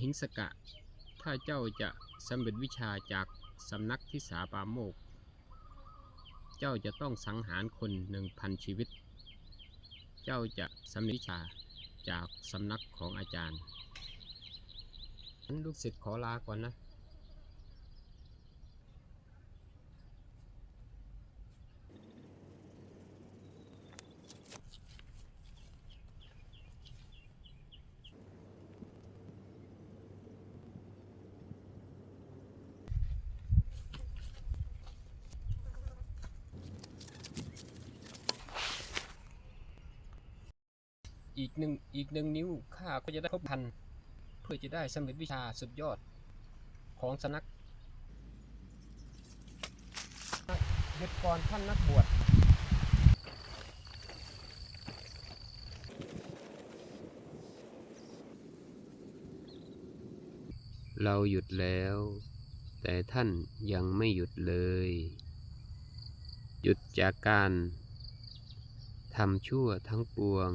หิงสกะ ถ้าเจ้าจะสำเร็จวิชาจากสำนักทิสาปาโมก เจ้าจะต้องสังหารคนหนึ่งพันชีวิต เจ้าจะสำเร็จวิชาจากสำนักของอาจารย์งั้นลูกศิษย์ขอลาก่อนนะ อีกหนึ่งอีกหนึ่งนิ้วข้าก็จะได้ครบพัน เพื่อจะได้สำเร็จวิชาสุดยอดของสนักหยุดก่อนท่านนักบวชเราหยุดแล้ว แต่ท่านยังไม่หยุดเลย หยุดจากการทำชั่วทั้งปวง